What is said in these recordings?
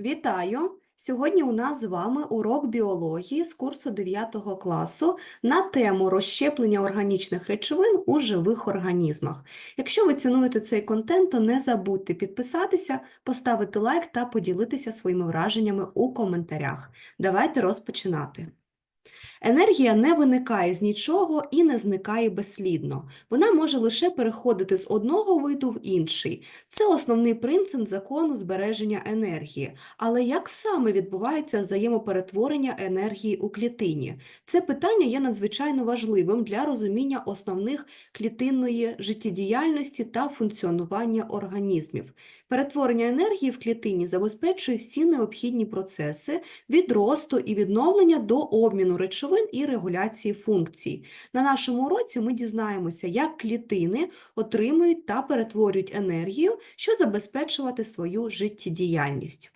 Вітаю! Сьогодні у нас з вами урок біології з курсу 9 класу на тему розщеплення органічних речовин у живих організмах. Якщо ви цінуєте цей контент, то не забудьте підписатися, поставити лайк та поділитися своїми враженнями у коментарях. Давайте розпочинати. Енергія не виникає з нічого і не зникає безслідно. Вона може лише переходити з одного виду в інший. Це основний принцип закону збереження енергії. Але як саме відбувається взаємоперетворення енергії у клітині? Це питання є надзвичайно важливим для розуміння основних клітинної життєдіяльності та функціонування організмів. Перетворення енергії в клітині забезпечує всі необхідні процеси від росту і відновлення до обміну речовин і регуляції функцій. На нашому уроці ми дізнаємося, як клітини отримують та перетворюють енергію, що забезпечувати свою життєдіяльність.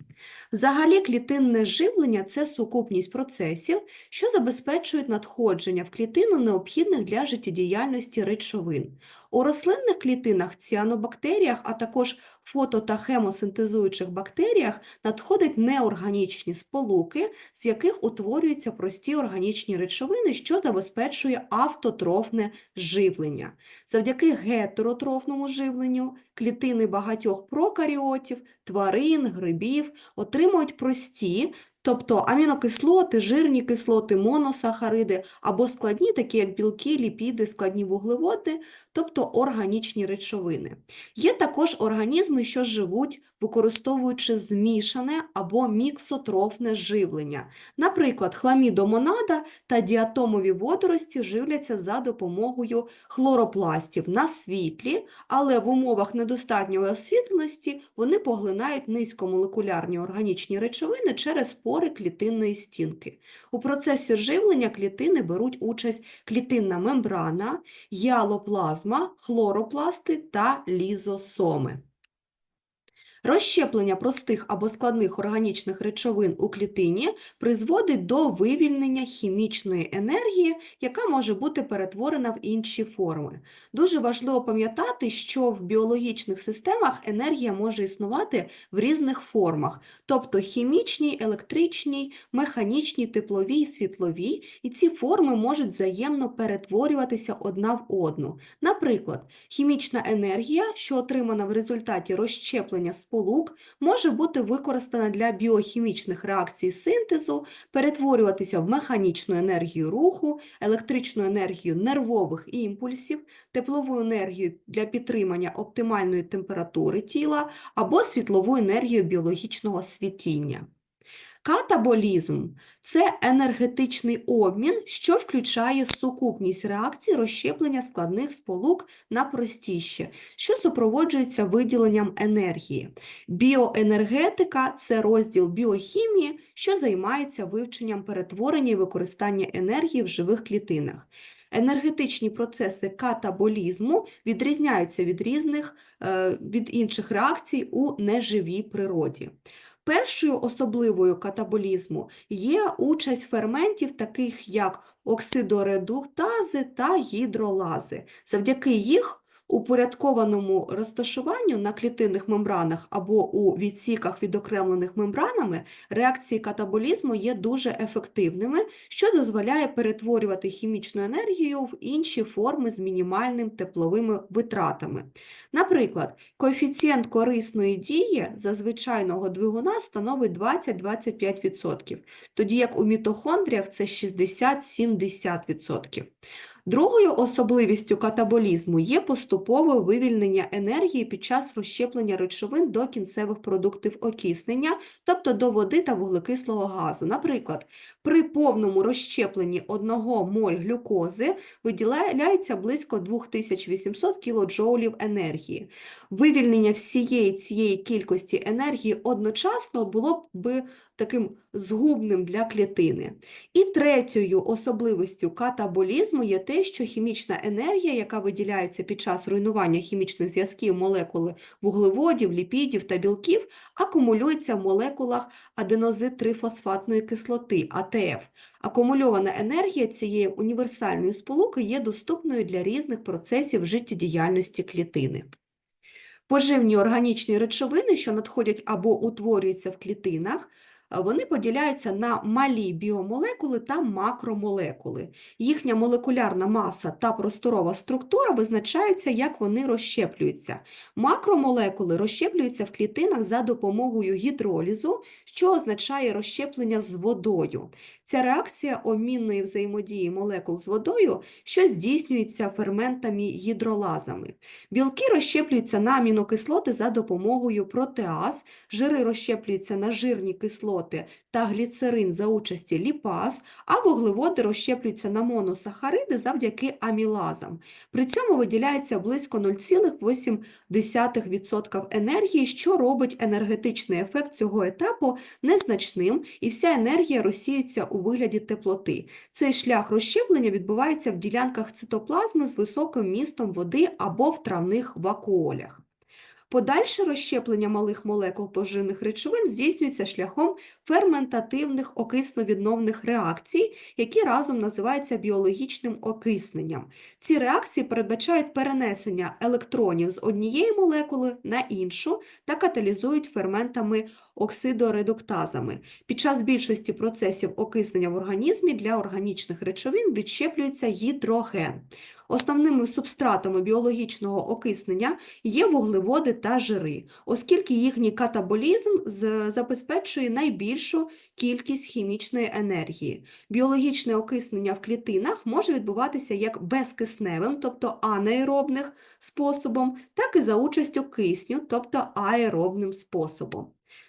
Взагалі, клітинне живлення – це сукупність процесів, що забезпечують надходження в клітину необхідних для життєдіяльності речовин. У рослинних клітинах, ціанобактеріях, а також фото- та хемосинтезуючих бактеріях надходять неорганічні сполуки, з яких утворюються прості органічні речовини, що забезпечує автотрофне живлення. Завдяки гетеротрофному живленню клітини багатьох прокаріотів, тварин, грибів отримують прості, тобто амінокислоти, жирні кислоти, моносахариди або складні, такі як білки, ліпіди, складні вуглеводи, тобто органічні речовини. Є також організми, що живуть, використовуючи змішане або міксотрофне живлення. Наприклад, хламідомонада та діатомові водорості живляться за допомогою хлоропластів на світлі, але в умовах недостатньої освітленості вони поглинають низькомолекулярні органічні речовини через пори клітинної стінки. У процесі живлення клітини беруть участь клітинна мембрана, ялоплазма, хлоропласти та лізосоми. Розщеплення простих або складних органічних речовин у клітині призводить до вивільнення хімічної енергії, яка може бути перетворена в інші форми. Дуже важливо пам'ятати, що в біологічних системах енергія може існувати в різних формах, тобто хімічній, електричній, механічній, тепловій, світловій, і ці форми можуть взаємно перетворюватися одна в одну. Наприклад, хімічна енергія, що отримана в результаті розщеплення сполук, може бути використана для біохімічних реакцій синтезу, перетворюватися в механічну енергію руху, електричну енергію нервових імпульсів, теплову енергію для підтримання оптимальної температури тіла або світлову енергію біологічного світіння. Катаболізм – це енергетичний обмін, що включає сукупність реакцій розщеплення складних сполук на простіші, що супроводжується виділенням енергії. Біоенергетика – це розділ біохімії, що займається вивченням перетворення і використання енергії в живих клітинах. Енергетичні процеси катаболізму відрізняються від різних, е, від інших реакцій у неживій природі. Першою особливою катаболізму є участь ферментів, таких як оксидоредуктази та гідролази. Завдяки їх упорядкованому розташуванню на клітинних мембранах або у відсіках, відокремлених мембранами, реакції катаболізму є дуже ефективними, що дозволяє перетворювати хімічну енергію в інші форми з мінімальним тепловими витратами. Наприклад, коефіцієнт корисної дії за двигуна становить 20-25%, тоді як у мітохондріях це 60-70%. Другою особливістю катаболізму є поступове вивільнення енергії під час розщеплення речовин до кінцевих продуктів окиснення, тобто до води та вуглекислого газу. Наприклад, при повному розщепленні 1 моль глюкози виділяється близько 2800 кДж енергії. Вивільнення всієї цієї кількості енергії одночасно було б таким згубним для клітини. І третьою особливістю катаболізму є те, що хімічна енергія, яка виділяється під час руйнування хімічних зв'язків молекули вуглеводів, ліпідів та білків, акумулюється в молекулах аденозит-трифосфатної кислоти, АТФ. Акумульована енергія цієї універсальної сполуки є доступною для різних процесів життєдіяльності клітини. Поживні органічні речовини, що надходять або утворюються в клітинах, е, вони поділяються на малі біомолекули та макромолекули. Їхня молекулярна маса та просторова структура визначаються, як вони розщеплюються. Макромолекули розщеплюються в клітинах за допомогою гідролізу, що означає розщеплення з водою. Ця реакція обмінної взаємодії молекул з водою, що здійснюється ферментами гідролазами. Білки розщеплюються на амінокислоти за допомогою протеаз, жири розщеплюються на жирні кислоти та гліцерин за участі ліпаз, а вуглеводи розщеплюються на моносахариди завдяки амілазам. При цьому виділяється близько 0,8% енергії, що робить енергетичний ефект цього етапу незначним, і вся енергія розсіюється у вигляді теплоти. Цей шлях розщеплення відбувається в ділянках цитоплазми з високим містом води або в травних вакуолях. Подальше розщеплення малих молекул поживних речовин здійснюється шляхом ферментативних окисно-відновних реакцій, які разом називаються біологічним окисненням. Ці реакції передбачають перенесення електронів з однієї молекули на іншу та каталізують ферментами оксидоредуктазами. Під час більшості процесів окиснення в організмі для органічних речовин відщеплюється гідроген. Основними субстратами біологічного окиснення є вуглеводи та жири, оскільки їхній катаболізм забезпечує найбільшу кількість хімічної енергії. Біологічне окиснення в клітинах може відбуватися як безкисневим, тобто анаеробних способом, так і за участю кисню, тобто аеробним способом.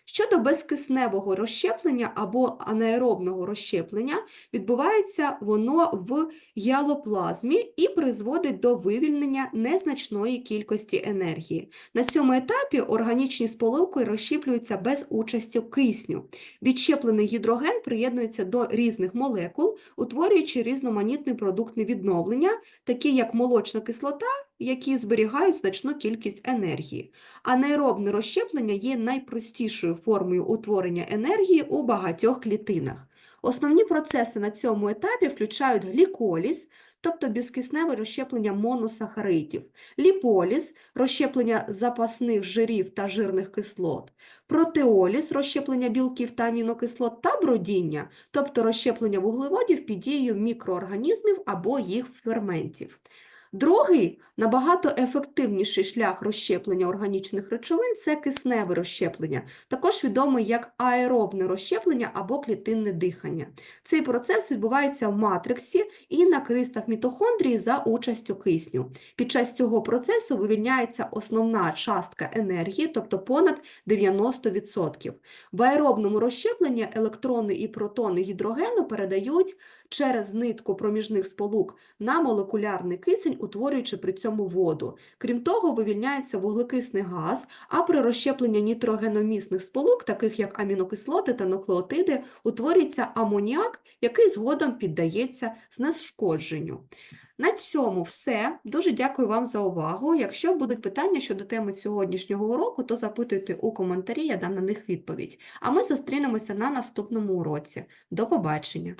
Щодо безкисневого розщеплення або анаеробного розщеплення, відбувається воно в гіалоплазмі і призводить до вивільнення незначної кількості енергії. На цьому етапі органічні сполуки розщеплюються без участі кисню. Відщеплений гідроген приєднується до різних молекул, утворюючи різноманітний продукт невідновлення, такі як молочна кислота, які зберігають значну кількість енергії. Анаеробне розщеплення є найпростішою формою утворення енергії у багатьох клітинах. Основні процеси на цьому етапі включають гліколіз, тобто безкисневе розщеплення моносахаридів, ліполіз – розщеплення запасних жирів та жирних кислот, протеоліз – розщеплення білків та амінокислот та бродіння, тобто розщеплення вуглеводів під дією мікроорганізмів або їх ферментів. Другий, набагато ефективніший шлях розщеплення органічних речовин – це кисневе розщеплення, також відомий як аеробне розщеплення або клітинне дихання. Цей процес відбувається в матриксі і на кристах мітохондрії за участю кисню. Під час цього процесу вивільняється основна частка енергії, тобто понад 90%. В аеробному розщепленні електрони і протони гідрогену передають через нитку проміжних сполук на молекулярний кисень, утворюючи при цьому воду. Крім того, вивільняється вуглекисний газ, а при розщепленні нітрогеномісних сполук, таких як амінокислоти та нуклеотиди, утворюється амоніак, який згодом піддається знешкодженню. На цьому все. Дуже дякую вам за увагу. Якщо будуть питання щодо теми сьогоднішнього уроку, то запитуйте у коментарі, я дам на них відповідь. А ми зустрінемося на наступному уроці. До побачення!